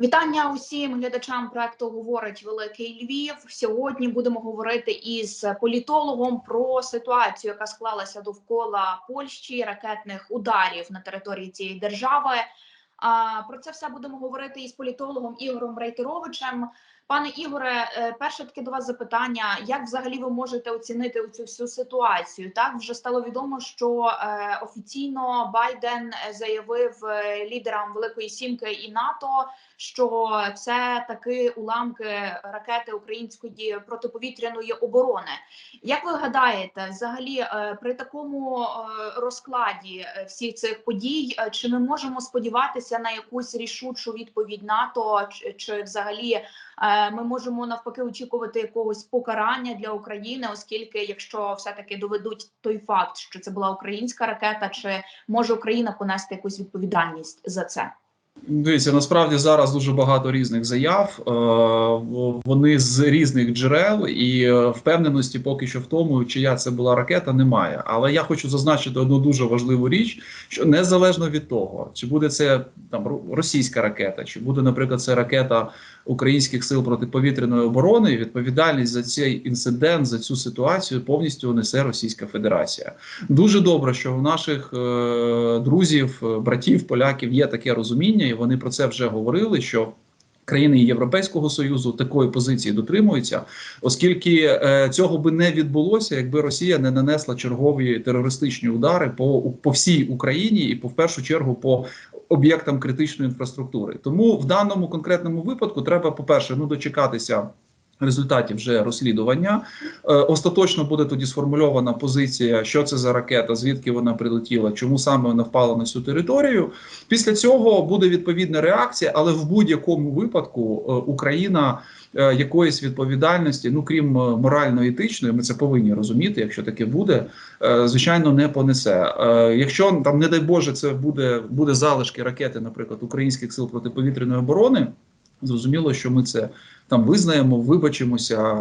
Вітання усім глядачам проекту говорить Великий Львів. Сьогодні будемо говорити із політологом про ситуацію, яка склалася довкола Польщі, ракетних ударів на території цієї держави. А про це все будемо говорити із політологом Ігорем Рейтеровичем. Пане Ігоре, е, перше таке до вас запитання: як взагалі ви можете оцінити цю всю ситуацію? Так вже стало відомо, що е, офіційно Байден е, заявив лідерам Великої Сімки і НАТО, що це таки уламки ракети української протиповітряної оборони. Як ви гадаєте, взагалі е, при такому е, розкладі е, всіх цих подій, чи ми можемо сподіватися на якусь рішучу відповідь НАТО, чи, взагалі ми можемо навпаки очікувати якогось покарання для України, оскільки, якщо все таки доведуть той факт, що це була українська ракета, чи може Україна понести якусь відповідальність за це? Дивіться, насправді зараз дуже багато різних заяв. е, Вони з різних джерел, і е, впевненості поки що в тому, чия це була ракета, немає. Але я хочу зазначити одну дуже важливу річ: що незалежно від того, чи буде це там російська ракета, чи буде, наприклад, це ракета українських сил протиповітряної оборони, відповідальність за цей інцидент, за цю ситуацію повністю несе Російська Федерація. Дуже добре, що у наших е, друзів, е, братів, поляків є таке розуміння, і вони про це вже говорили. що Країни Європейського союзу такої позиції дотримуються, оскільки е, цього би не відбулося, якби Росія не нанесла чергові терористичні удари по, по всій Україні і по в першу чергу по об'єктам критичної інфраструктури. Тому в даному конкретному випадку треба, по перше, ну дочекатися. Результатів вже розслідування Е, остаточно буде тоді сформульована позиція, що це за ракета, звідки вона прилетіла, чому саме вона впала на цю територію. Після цього буде відповідна реакція, але в будь-якому випадку е, Україна якоїсь відповідальності, ну крім е, морально-етичної, ми це повинні розуміти, якщо таке буде, е, звичайно, не понесе. Е, Якщо там, не дай Боже, це буде, буде залишки ракети, наприклад, українських сил протиповітряної оборони. Зрозуміло, що ми це там визнаємо, вибачимося, е,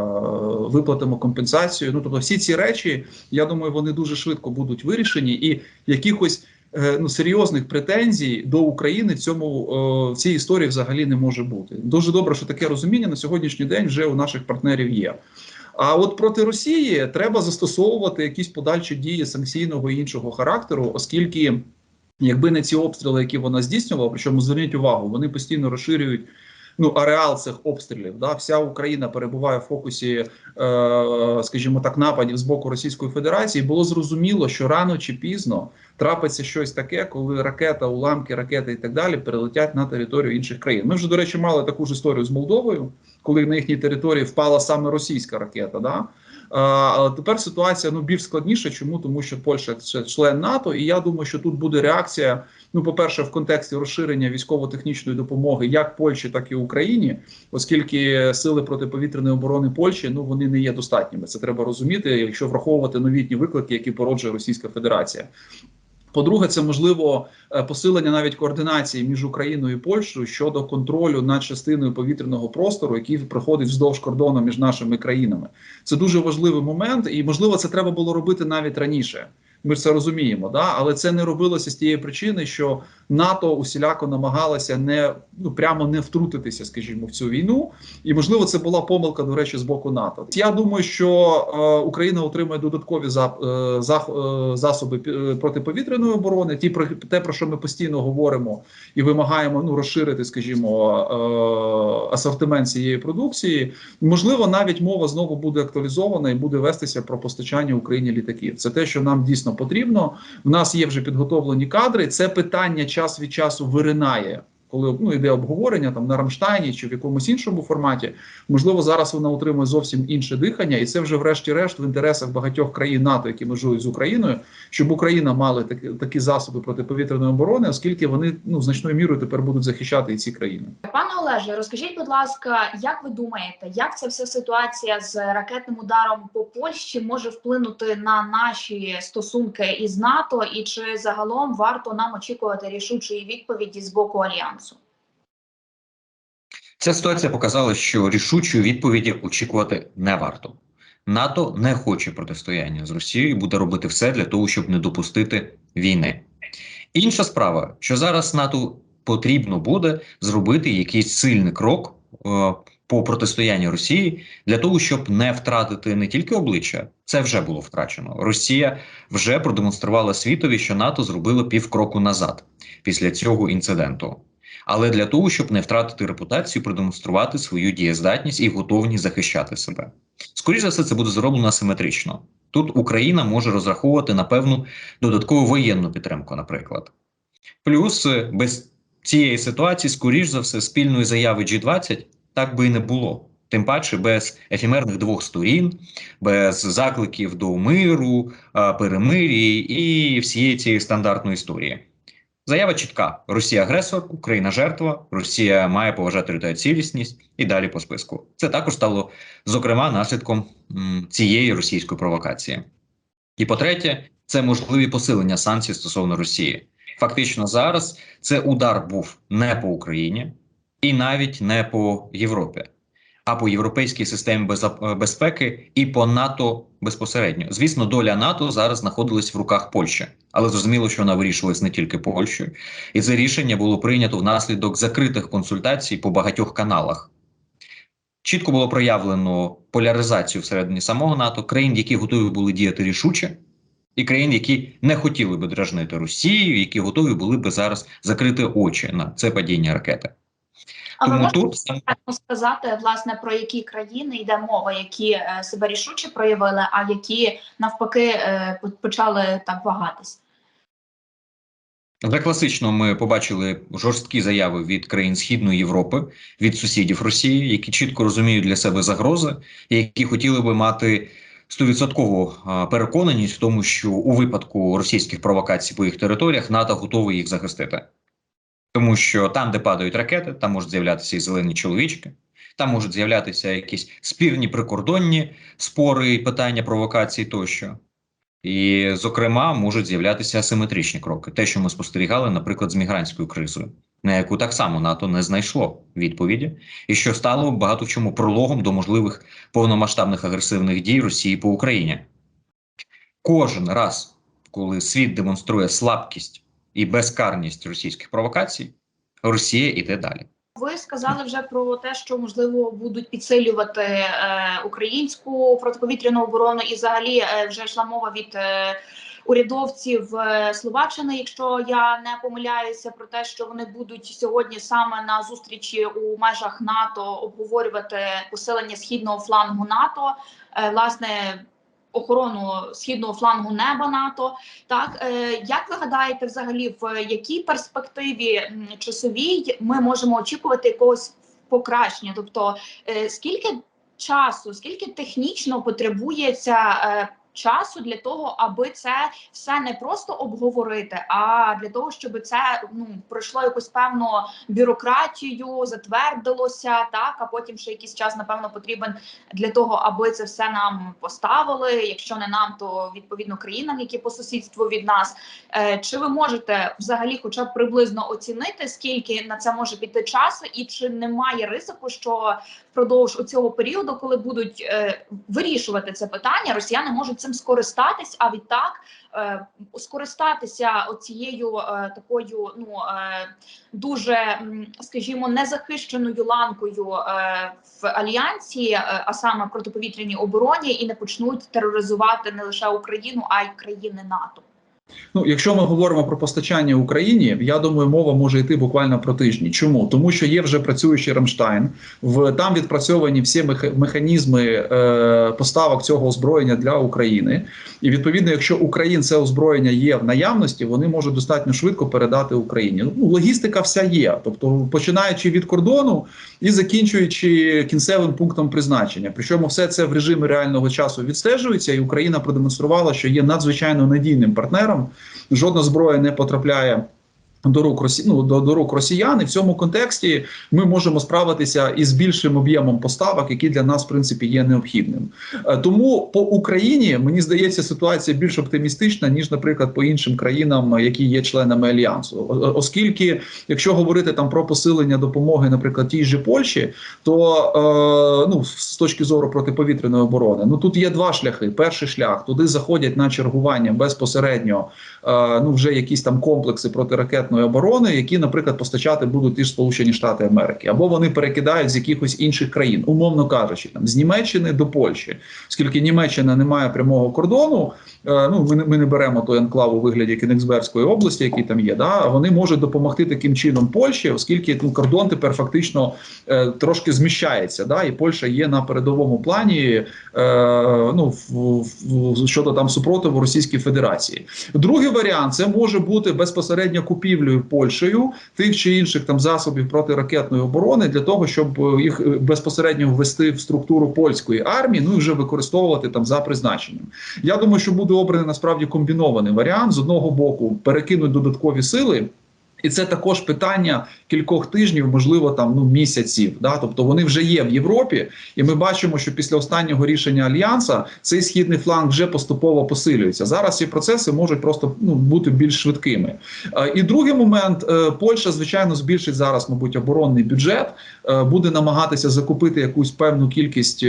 виплатимо компенсацію. Ну тобто, всі ці речі, я думаю, вони дуже швидко будуть вирішені, і якихось е, ну серйозних претензій до України цьому е, в цій історії взагалі не може бути. Дуже добре, що таке розуміння на сьогоднішній день вже у наших партнерів є. А от проти Росії треба застосовувати якісь подальші дії санкційного і іншого характеру, оскільки. Якби не ці обстріли, які вона здійснювала, причому зверніть увагу, вони постійно розширюють ну ареал цих обстрілів. Да, вся Україна перебуває в фокусі, е, скажімо так, нападів з боку Російської Федерації. Було зрозуміло, що рано чи пізно трапиться щось таке, коли ракета, уламки, ракети і так далі перелетять на територію інших країн. Ми вже до речі мали таку ж історію з Молдовою, коли на їхній території впала саме російська ракета. Да? Але тепер ситуація ну більш складніша. Чому тому, що Польща це член НАТО, і я думаю, що тут буде реакція. Ну, по-перше, в контексті розширення військово-технічної допомоги як Польщі, так і Україні, оскільки сили протиповітряної оборони Польщі ну вони не є достатніми. Це треба розуміти, якщо враховувати новітні виклики, які породжує Російська Федерація. По-друге, це можливо е, посилення навіть координації між Україною і Польщею щодо контролю над частиною повітряного простору, який проходить вздовж кордону між нашими країнами. Це дуже важливий момент, і можливо, це треба було робити навіть раніше. Ми це розуміємо, да але це не робилося з тієї причини, що НАТО усіляко намагалося не ну прямо не втрутитися, скажімо, в цю війну, і можливо це була помилка до речі з боку НАТО. Я думаю, що е, Україна отримає додаткові за, е, за, е, засоби е, протиповітряної оборони. Ті про те, про що ми постійно говоримо і вимагаємо ну розширити, скажімо, е, асортимент цієї продукції. Можливо, навіть мова знову буде актуалізована і буде вестися про постачання Україні літаків. Це те, що нам дійсно потрібно. В нас є вже підготовлені кадри. Це питання час від часу виринає. Коли ну йде обговорення там на Рамштайні чи в якомусь іншому форматі, можливо, зараз вона отримує зовсім інше дихання, і це вже, врешті-решт, в інтересах багатьох країн НАТО, які межують з Україною, щоб Україна мала такі, такі засоби протиповітряної оборони, оскільки вони ну значною мірою тепер будуть захищати і ці країни. Пане Олеже, розкажіть, будь ласка, як ви думаєте, як ця вся ситуація з ракетним ударом по Польщі може вплинути на наші стосунки із НАТО, і чи загалом варто нам очікувати рішучої відповіді з боку альянсу? Ця ситуація показала, що рішучої відповіді очікувати не варто. НАТО не хоче протистояння з Росією і буде робити все для того, щоб не допустити війни. Інша справа, що зараз НАТО потрібно буде зробити якийсь сильний крок е, по протистоянню Росії для того, щоб не втратити не тільки обличчя, це вже було втрачено. Росія вже продемонструвала світові, що НАТО зробило півкроку назад після цього інциденту. Але для того, щоб не втратити репутацію, продемонструвати свою дієздатність і готовність захищати себе. Скоріше за все, це буде зроблено асиметрично. Тут Україна може розраховувати на певну додаткову воєнну підтримку, наприклад. Плюс е, без цієї ситуації, скоріш за все, спільної заяви G20 так би і не було. Тим паче без ефемерних двох сторін, без закликів до миру, а, перемир'ї і всієї цієї стандартної історії. Заява чітка: Росія агресор, Україна жертва, Росія має поважати територіальну цілісність і далі по списку. Це також стало зокрема наслідком цієї російської провокації. І по-третє, це можливі посилення санкцій стосовно Росії. Фактично, зараз це удар був не по Україні і навіть не по Європі, а по європейській системі безпеки і по НАТО безпосередньо. Звісно, доля НАТО зараз знаходилась в руках Польщі, але зрозуміло, що вона вирішувалась не тільки Польщею, і це рішення було прийнято внаслідок закритих консультацій по багатьох каналах. Чітко було проявлено поляризацію всередині самого НАТО, країн, які готові були діяти рішуче, і країн, які не хотіли би дражнити Росію, які готові були би зараз закрити очі на це падіння ракети. Але Тому можна тут сказати власне про які країни йде мова, які е, себе рішуче проявили, а які навпаки е, почали так вагатись. Вже класично ми побачили жорсткі заяви від країн Східної Європи, від сусідів Росії, які чітко розуміють для себе загрози, і які хотіли би мати стовідсоткову переконаність в тому, що у випадку російських провокацій по їх територіях НАТО готове їх захистити. Тому що там, де падають ракети, там можуть з'являтися і зелені чоловічки, там можуть з'являтися якісь спірні прикордонні спори, і питання провокацій тощо. І, зокрема, можуть з'являтися асиметричні кроки. Те, що ми спостерігали, наприклад, з мігрантською кризою, на яку так само НАТО не знайшло відповіді, і що стало багато в чому прологом до можливих повномасштабних агресивних дій Росії по Україні. Кожен раз, коли світ демонструє слабкість і безкарність російських провокацій, Росія йде далі. Ви сказали вже про те, що можливо будуть підсилювати е, українську протиповітряну оборону, і взагалі е, вже йшла мова від е, урядовців е, Словаччини, якщо я не помиляюся, про те, що вони будуть сьогодні саме на зустрічі у межах НАТО обговорювати посилення східного флангу НАТО, е, власне. Охорону східного флангу неба НАТО, так е, як ви гадаєте, взагалі в якій перспективі часовій ми можемо очікувати якогось покращення? Тобто, е, скільки часу, скільки технічно потребується е, часу для того, аби це все не просто обговорити, а для того, щоб це ну пройшло якусь певну бюрократію, затвердилося, так а потім ще якийсь час напевно потрібен для того, аби це все нам поставили. Якщо не нам, то відповідно країнам, які по сусідству від нас. Е, Чи ви можете взагалі, хоча б приблизно оцінити, скільки на це може піти часу, і чи немає ризику, що впродовж цього періоду, коли будуть е, вирішувати це питання, росіяни можуть цим скористатись, а відтак е, скористатися оцією е, такою, ну е, дуже, скажімо, незахищеною ланкою в альянсі, а саме протиповітряній обороні, і не почнуть тероризувати не лише Україну, а й країни НАТО. Ну, якщо ми говоримо про постачання Україні, я думаю, мова може йти буквально про тижні. Чому? Тому що є вже працюючий Рамштайн, в там відпрацьовані всі механізми е, поставок цього озброєння для України. І відповідно, якщо Україн це озброєння є в наявності, вони можуть достатньо швидко передати Україні. Ну, логістика вся є, тобто починаючи від кордону і закінчуючи кінцевим пунктом призначення. Причому все це в режимі реального часу відстежується, і Україна продемонструвала, що є надзвичайно надійним партнером. Жодна зброя не потрапляє. До рук Росі... ну, до, до рук росіян і в цьому контексті ми можемо справитися із більшим об'ємом поставок, які для нас в принципі є необхідним. Е, Тому по Україні мені здається ситуація більш оптимістична ніж, наприклад, по іншим країнам, які є членами альянсу. Оскільки, якщо говорити там про посилення допомоги, наприклад, тій же Польщі, то е, ну з точки зору протиповітряної оборони, ну тут є два шляхи. Перший шлях туди заходять на чергування безпосередньо. е, Ну вже якісь там комплекси протиракетної протиракетної оборони, які, наприклад, постачати будуть ж Сполучені Штати Америки, або вони перекидають з якихось інших країн, умовно кажучи, там з Німеччини до Польщі, оскільки Німеччина не має прямого кордону. е, Ну, ми не, ми не беремо той анклав у вигляді Кенігсберзької області, який там є. Да, вони можуть допомогти таким чином Польщі, оскільки ну, кордон тепер фактично е, трошки зміщається. Да, і Польща є на передовому плані е, ну, в, в, щодо там супротиву Російській Федерації. Другий варіант це може бути безпосередньо купівлею Польщею тих чи інших там засобів протиракетної оборони для того, щоб е, їх е, безпосередньо ввести в структуру польської армії, ну і вже використовувати там за призначенням. Я думаю, що буде обраний насправді комбінований варіант з одного боку перекинуть додаткові сили. І це також питання кількох тижнів, можливо, там ну місяців. Да? Тобто вони вже є в Європі, і ми бачимо, що після останнього рішення альянса цей східний фланг вже поступово посилюється. Зараз ці процеси можуть просто ну бути більш швидкими. Е, І другий момент, е, Польща, звичайно, збільшить зараз, мабуть, оборонний бюджет, е, буде намагатися закупити якусь певну кількість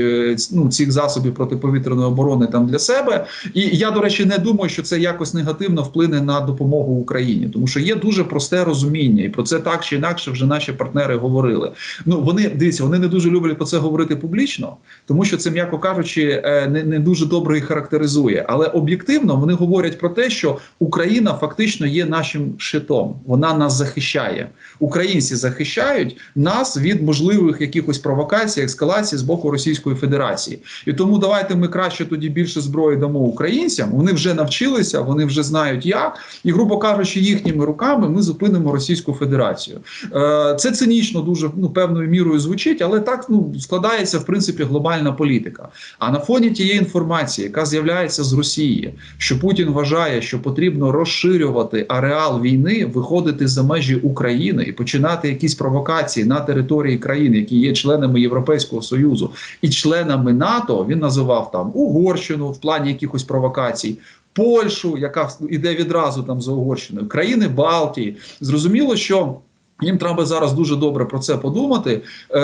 ну, цих засобів протиповітряної оборони там для себе. І я, до речі, не думаю, що це якось негативно вплине на допомогу Україні, тому що є дуже просте розуміння, і про це так чи інакше вже наші партнери говорили. Ну вони дивіться, вони не дуже люблять про це говорити публічно, тому що це, м'яко кажучи, е, не, не дуже добре їх характеризує. Але об'єктивно вони говорять про те, що Україна фактично є нашим щитом. Вона нас захищає. Українці захищають нас від можливих якихось провокацій, ескалацій з боку Російської Федерації. І тому давайте ми краще тоді більше зброї дамо українцям. Вони вже навчилися, вони вже знають як, і грубо кажучи, їхніми руками ми зупинимо Російську Федерацію. Е, Це цинічно дуже ну певною мірою звучить, але так ну складається в принципі глобальна політика. А на фоні тієї інформації, яка з'являється з Росії, що Путін вважає, що потрібно розширювати ареал війни, виходити за межі України і починати якісь провокації на території країн, які є членами Європейського союзу і членами НАТО, він називав там Угорщину в плані якихось провокацій. Польщу, яка іде відразу там за Угорщиною, країни Балтії. Зрозуміло, що їм треба зараз дуже добре про це подумати, е,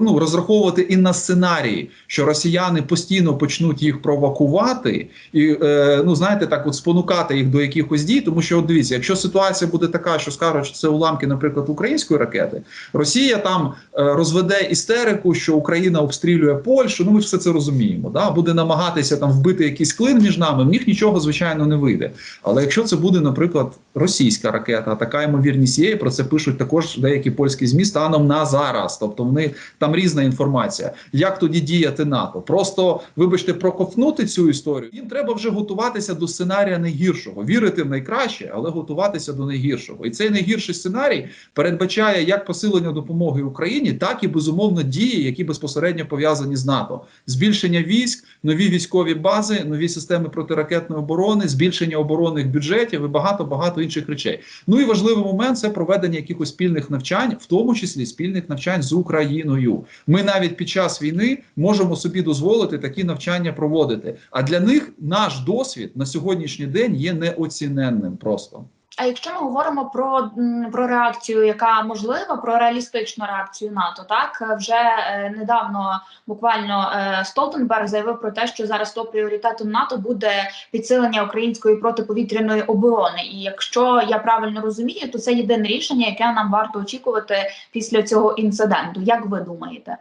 ну, розраховувати і на сценарії, що росіяни постійно почнуть їх провокувати, і е, ну знаєте, так от спонукати їх до якихось дій. Тому що от дивіться, якщо ситуація буде така, що скажуть, що це уламки, наприклад, української ракети, Росія там е, розведе істерику, що Україна обстрілює Польщу. Ну ми все це розуміємо. Да? Буде намагатися там вбити якийсь клин між нами. В них нічого звичайно не вийде. Але якщо це буде, наприклад, російська ракета, така ймовірність є, про це пишуть також деякі польські змі станом на зараз. Тобто вони там різна інформація. Як тоді діяти НАТО? Просто вибачте, проковтнути цю історію. Їм треба вже готуватися до сценарія найгіршого, вірити в найкраще, але готуватися до найгіршого. І цей найгірший сценарій передбачає як посилення допомоги Україні, так і безумовно дії, які безпосередньо пов'язані з НАТО, збільшення військ, нові військові бази, нові системи протиракетної оборони, збільшення оборонних бюджетів і багато багато інших речей. Ну і важливий момент це проведення якихось спільних навчань, в тому числі спільних навчань з Україною. Ми навіть під час війни можемо собі дозволити такі навчання проводити. А для них наш досвід на сьогоднішній день є неоціненним просто. А якщо ми говоримо про, про реакцію, яка можлива, про реалістичну реакцію НАТО, так е, вже е, недавно буквально е, Столтенберг заявив про те, що зараз топ пріоритетом НАТО буде підсилення української протиповітряної оборони. І якщо я правильно розумію, то це єдине рішення, яке нам варто очікувати після цього інциденту. Як ви думаєте?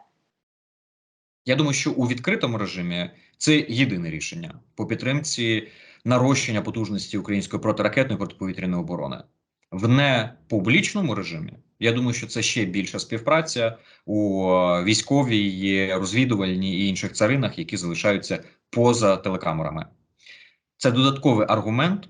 Я думаю, що у відкритому режимі це єдине рішення по підтримці нарощення потужності української протиракетної протиповітряної оборони. В непублічному режимі я думаю, що це ще більша співпраця у е, військовій, розвідувальній і інших царинах, які залишаються поза телекамерами. Це додатковий аргумент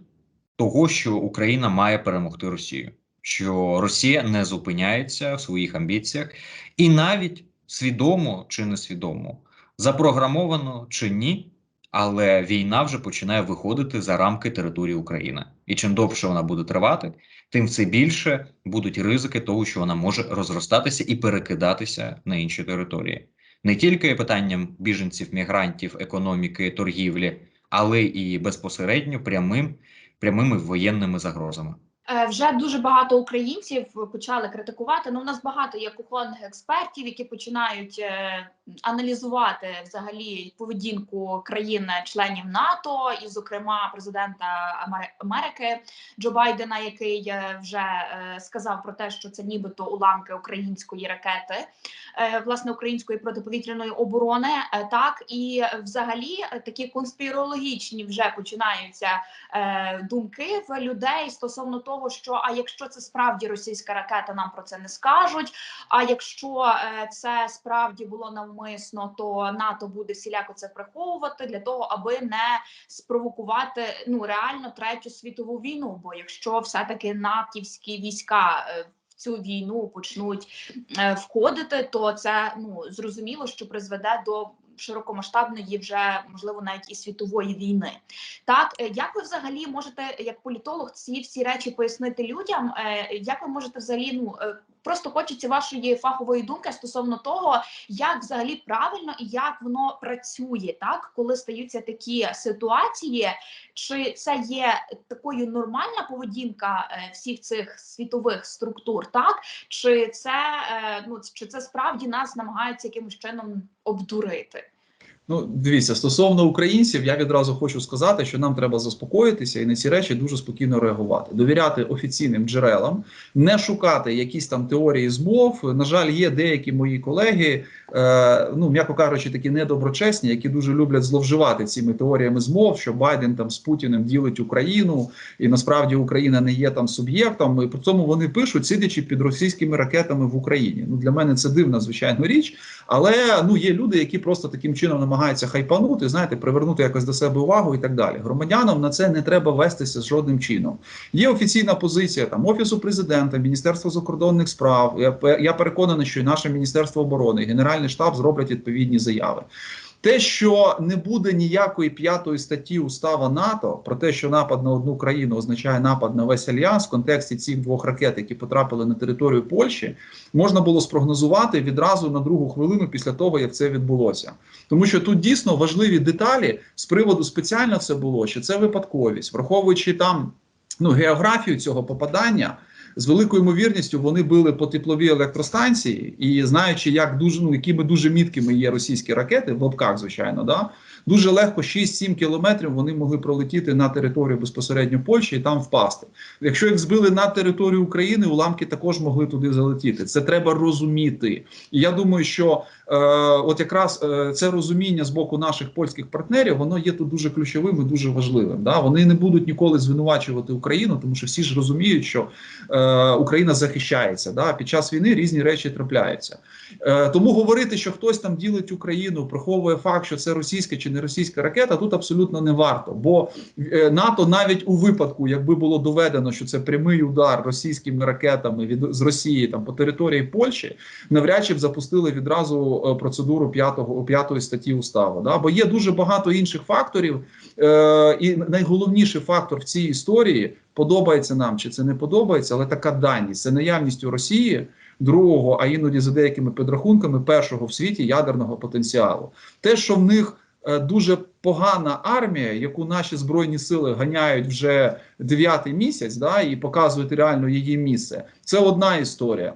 того, що Україна має перемогти Росію, що Росія не зупиняється в своїх амбіціях, і навіть свідомо чи несвідомо, запрограмовано чи ні, але війна вже починає виходити за рамки території України. І чим довше вона буде тривати, тим це більше будуть ризики того, що вона може розростатися і перекидатися на інші території. Не тільки питанням біженців, мігрантів, економіки, торгівлі, але і безпосередньо прямим, прямими воєнними загрозами. Е, Вже дуже багато українців почали критикувати. Ну, у нас багато є кухонних експертів, які починають е, аналізувати взагалі поведінку країн-членів НАТО, і, зокрема, президента Америки Джо Байдена, який е, вже е, сказав про те, що це нібито уламки української ракети, е, власне української протиповітряної оборони. Е, Так і е, взагалі е, такі конспірологічні вже починаються е, думки в людей стосовно того, що а якщо це справді російська ракета, нам про це не скажуть. А якщо е, це справді було навмисно, то НАТО буде всіляко це приховувати для того, аби не спровокувати ну реально третю світову війну. Бо якщо все-таки натівські війська е, цю війну почнуть е, входити, то це ну зрозуміло, що призведе до широкомасштабної, вже можливо навіть і світової війни. Так, е, як ви взагалі можете, як політолог, ці всі речі пояснити людям? Е, Як ви можете взагалі ну е, просто хочеться вашої фахової думки стосовно того, як взагалі правильно і як воно працює, так коли стаються такі ситуації, чи це є такою нормальна поведінка е, всіх цих світових структур, так чи це е, ну чи це справді нас намагаються якимось чином обдурити? Ну, дивіться, стосовно українців, я відразу хочу сказати, що нам треба заспокоїтися і на ці речі дуже спокійно реагувати, довіряти офіційним джерелам, не шукати якісь там теорії змов. На жаль, є деякі мої колеги, е, ну м'яко кажучи, такі недоброчесні, які дуже люблять зловживати цими теоріями змов, що Байден там з Путіним ділить Україну, і насправді Україна не є там суб'єктом. І при цьому вони пишуть, сидячи під російськими ракетами в Україні. Ну для мене це дивна звичайно річ. Але ну є люди, які просто таким чином намагаються хайпанути, знаєте, привернути якось до себе увагу і так далі. Громадянам на це не треба вестися з жодним чином. Є офіційна позиція там офісу президента, міністерства закордонних справ. Я, я переконаний, що і наше міністерство оборони, і генеральний штаб зроблять відповідні заяви. Те, що не буде ніякої п'ятої статті устава НАТО про те, що напад на одну країну означає напад на весь альянс в контексті цих двох ракет, які потрапили на територію Польщі, можна було спрогнозувати відразу на другу хвилину після того, як це відбулося. Тому що тут дійсно важливі деталі з приводу спеціально це було, чи це випадковість, враховуючи там ну, географію цього попадання. З великою ймовірністю вони били по тепловій електростанції, і знаючи, як дуже ну, якими дуже міткими є російські ракети, в лобках, звичайно, да дуже легко 6-7 кілометрів вони могли пролетіти на територію безпосередньо Польщі і там впасти. Якщо їх збили на територію України, уламки також могли туди залетіти. Це треба розуміти. І я думаю, що от якраз е, це розуміння з боку наших польських партнерів, воно є тут дуже ключовим і дуже важливим. Да? Вони не будуть ніколи звинувачувати Україну, тому що всі ж розуміють, що е, Україна захищається. Да? Під час війни різні речі трапляються. Е, тому говорити, що хтось там ділить Україну, приховує факт, що це російська чи не російська ракета, тут абсолютно не варто. Бо е, НАТО навіть у випадку, якби було доведено, що це прямий удар російськими ракетами від з Росії там по території Польщі, навряд чи б запустили відразу е, процедуру п'ятого п'ятої статті уставу. Да? Бо є дуже багато інших факторів, е, і найголовніший фактор в цій історії подобається нам чи це не подобається, але така даність це наявність у Росії. Другого, а іноді за деякими підрахунками, першого в світі ядерного потенціалу. Те, що в них е, дуже погана армія, яку наші збройні сили ганяють вже дев'ятий місяць, да, і показують реально її місце. Це одна історія.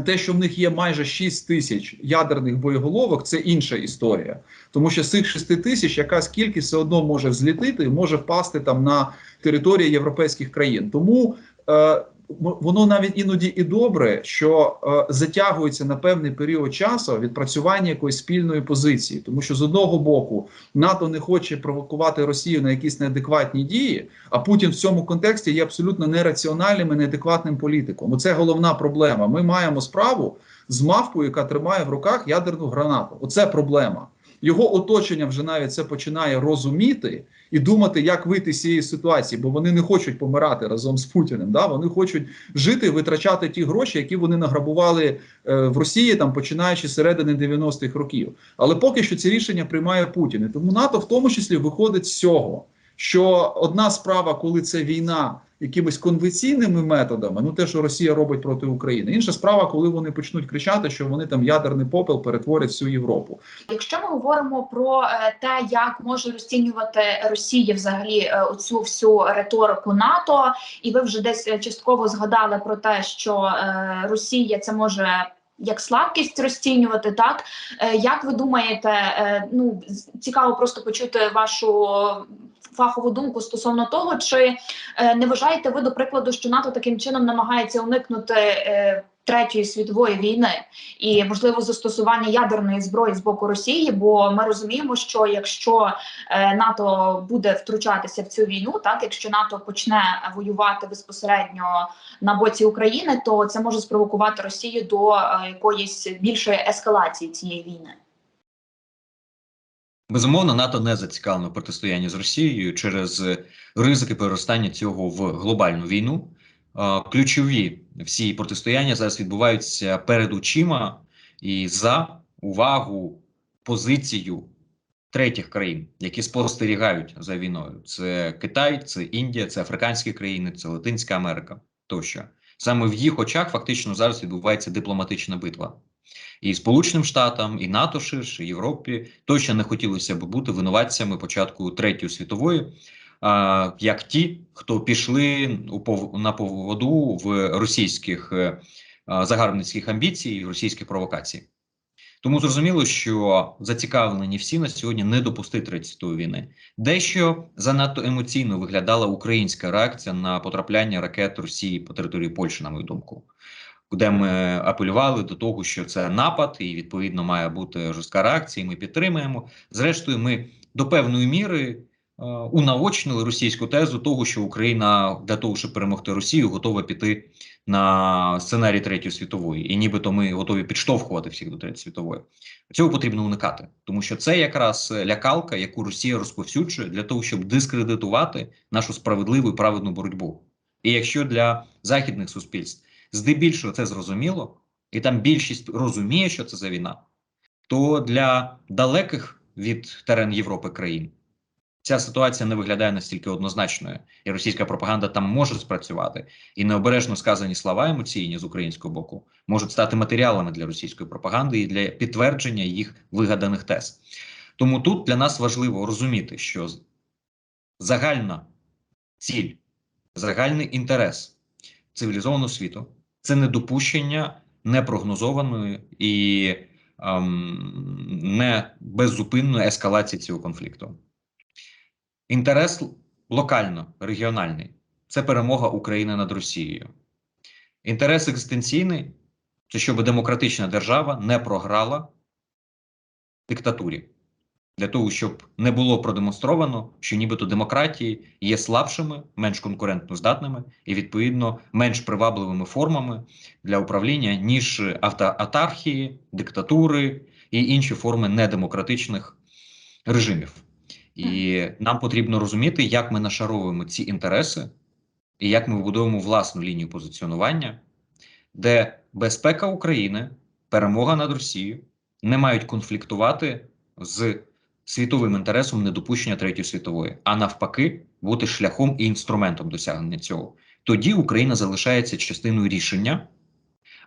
Те, що в них є майже 6 тисяч ядерних боєголовок, це інша історія. Тому що з цих 6 тисяч якась кількість все одно може взлітити може впасти там на території європейських країн. Тому е, воно навіть іноді і добре, що е, затягується на певний період часу відпрацювання якоїсь спільної позиції, тому що з одного боку НАТО не хоче провокувати Росію на якісь неадекватні дії, а Путін в цьому контексті є абсолютно нераціональним і неадекватним політиком. Оце головна проблема. Ми маємо справу з мавкою, яка тримає в руках ядерну гранату. Оце проблема. Його оточення вже навіть це починає розуміти і думати, як вийти з цієї ситуації, бо вони не хочуть помирати разом з Путіним. Да? Вони хочуть жити, витрачати ті гроші, які вони награбували е, в Росії, там починаючи з середини 90-х років. Але поки що ці рішення приймає Путін. І тому НАТО в тому числі виходить з цього. Що одна справа, коли це війна якимись конвенційними методами, ну те, що Росія робить проти України. Інша справа, коли вони почнуть кричати, що вони там ядерний попел перетворять всю Європу. Якщо ми говоримо про е, те, як може розцінювати Росія взагалі е, оцю всю риторику НАТО, і ви вже десь е, частково згадали про те, що Росія це може. Як слабкість розцінювати, так як ви думаєте, ну цікаво просто почути вашу фахову думку стосовно того, чи е, не вважаєте ви до прикладу, що НАТО таким чином намагається уникнути е, третьої світової війни? і можливо застосування ядерної зброї з боку Росії. Бо ми розуміємо, що якщо е, НАТО буде втручатися в цю війну, так якщо НАТО почне воювати безпосередньо на боці України, то це може спровокувати Росію до якоїсь більшої ескалації цієї війни. Безумовно, НАТО не зацікавлено в протистоянні з Росією через ризики переростання цього в глобальну війну. Ключові всі протистояння зараз відбуваються перед очима і за увагу позицію третіх країн, які спостерігають за війною. Це Китай, це Індія, це африканські країни, це Латинська Америка тощо. Саме в їх очах фактично зараз відбувається дипломатична битва. І Сполученим Штатам, і НАТО ширше, і Європі точно не хотілося б бути винуватцями початку третьої світової, як ті, хто пішли на поводу в російських е, загарбницьких амбіцій і російських провокацій. Тому зрозуміло, що зацікавлені всі на сьогодні не допустити Третьої війни. Дещо занадто емоційно виглядала українська реакція на потрапляння ракет Росії по території Польщі, на мою думку де ми апелювали до того, що це напад, і відповідно має бути жорстка реакція. і Ми підтримуємо. Зрештою, ми до певної міри е, унаочнили російську тезу того, що Україна для того, щоб перемогти Росію, готова піти на сценарій третьої світової, і нібито ми готові підштовхувати всіх до третьої світової. Цього потрібно уникати, тому що це якраз лякалка, яку Росія розповсюджує для того, щоб дискредитувати нашу справедливу і праведну боротьбу. І якщо для західних суспільств здебільшого це зрозуміло, і там більшість розуміє, що це за війна, то для далеких від терен Європи країн ця ситуація не виглядає настільки однозначною, і російська пропаганда там може спрацювати, і необережно сказані слова емоційні з українського боку можуть стати матеріалами для російської пропаганди і для підтвердження їх вигаданих тез. Тому тут для нас важливо розуміти, що загальна ціль, загальний інтерес цивілізованого світу це недопущення непрогнозованої і ем, не беззупинної ескалації цього конфлікту. Інтерес локально, регіональний це перемога України над Росією. Інтерес екзистенційний це щоб демократична держава не програла диктатурі. Для того, щоб не було продемонстровано, що нібито демократії є слабшими, менш конкурентно здатними і, відповідно, менш привабливими формами для управління, ніж автоатархії, диктатури і інші форми недемократичних режимів. І нам потрібно розуміти, як ми нашаровуємо ці інтереси і як ми вибудуємо власну лінію позиціонування, де безпека України, перемога над Росією не мають конфліктувати з світовим інтересом недопущення третьої світової, а навпаки, бути шляхом і інструментом досягнення цього. Тоді Україна залишається частиною рішення,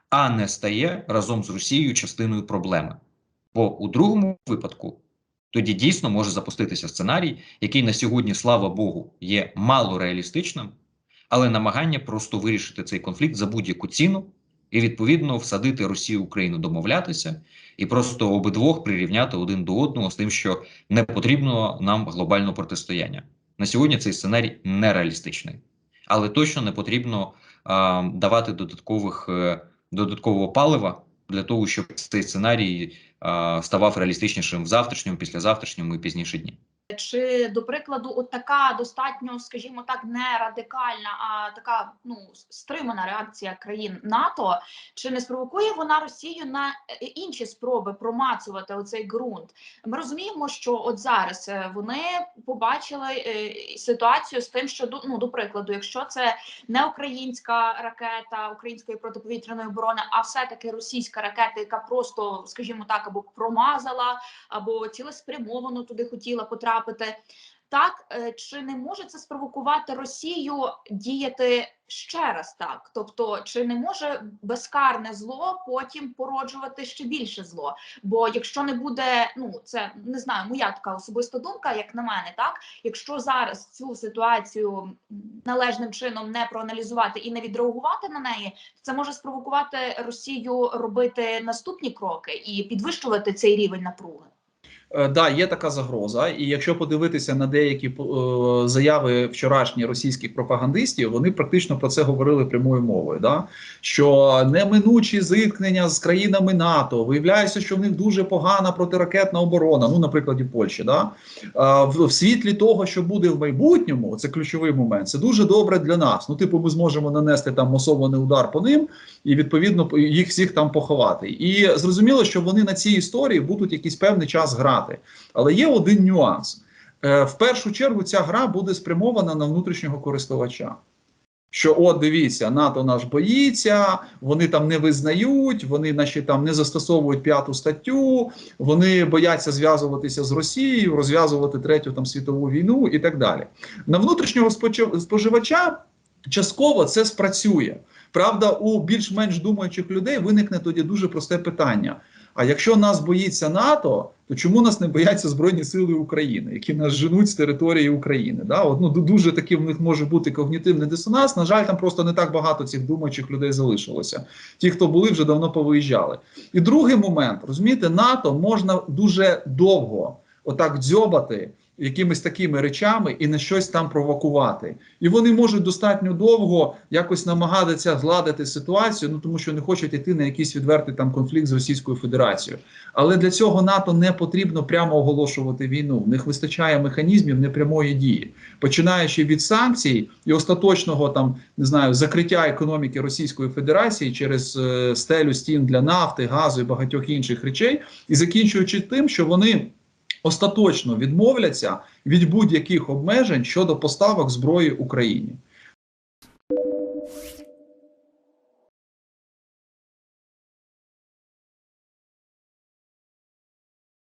а не стає разом з Росією частиною проблеми. Бо у другому випадку тоді дійсно може запуститися сценарій, який на сьогодні, слава Богу, є мало реалістичним, але намагання просто вирішити цей конфлікт за будь-яку ціну і відповідно всадити Росію Україну домовлятися і просто обидвох прирівняти один до одного з тим, що не потрібно нам глобального протистояння. На сьогодні цей сценарій нереалістичний, але точно не потрібно а, давати додаткових е, додаткового палива для того, щоб цей сценарій а, ставав реалістичнішим в завтрашньому, післязавтрашньому і пізніше дні. Чи до прикладу, от така достатньо, скажімо так, не радикальна, а така ну стримана реакція країн НАТО, чи не спровокує вона Росію на е, інші спроби промацувати оцей ґрунт? Ми розуміємо, що от зараз е, вони побачили е, ситуацію з тим, що ну, до прикладу, якщо це не українська ракета української протиповітряної оборони, а все таки російська ракета, яка просто, скажімо так, або промазала, або цілеспрямовано туди хотіла потрапити. Так е, чи не може це спровокувати Росію діяти ще раз так? Тобто, чи не може безкарне зло потім породжувати ще більше зло? Бо якщо не буде, ну це не знаю, моя така особиста думка, як на мене, так якщо зараз цю ситуацію належним чином не проаналізувати і не відреагувати на неї, це може спровокувати Росію робити наступні кроки і підвищувати цей рівень напруги. Е, Да, є така загроза, і якщо подивитися на деякі е, заяви вчорашні російських пропагандистів, вони практично про це говорили прямою мовою. Да? Що неминучі зіткнення з країнами НАТО виявляється, що в них дуже погана протиракетна оборона. Ну, на прикладі Польщі, да? А, в, в світлі того, що буде в майбутньому, це ключовий момент. Це дуже добре для нас. Ну, типу, ми зможемо нанести там масований удар по ним і відповідно їх всіх там поховати. І зрозуміло, що вони на цій історії будуть якийсь певний час грати. Але є один нюанс: Е, в першу чергу ця гра буде спрямована на внутрішнього користувача. Що от дивіться, НАТО наш боїться, вони там не визнають, вони наші там не застосовують п'яту статтю, вони бояться зв'язуватися з Росією, розв'язувати третю там світову війну і так далі. На внутрішнього споживача частково це спрацює. Правда, у більш-менш думаючих людей виникне тоді дуже просте питання: а якщо нас боїться НАТО, то чому нас не бояться Збройні Сили України, які нас женуть з території України? Да? От, ну, дуже такий в них може бути когнітивний дисонанс. На жаль, там просто не так багато цих думаючих людей залишилося. Ті, хто були, вже давно повиїжджали. І другий момент, розумієте, НАТО можна дуже довго отак дзьобати якимись такими речами і на щось там провокувати. І вони можуть достатньо довго якось намагатися згладити ситуацію, ну тому що не хочуть йти на якийсь відвертий там конфлікт з Російською Федерацією. Але для цього НАТО не потрібно прямо оголошувати війну. В них вистачає механізмів непрямої дії, починаючи від санкцій і остаточного там не знаю закриття економіки Російської Федерації через е, стелю стін для нафти, газу і багатьох інших речей, і закінчуючи тим, що вони остаточно відмовляться від будь-яких обмежень щодо поставок зброї Україні.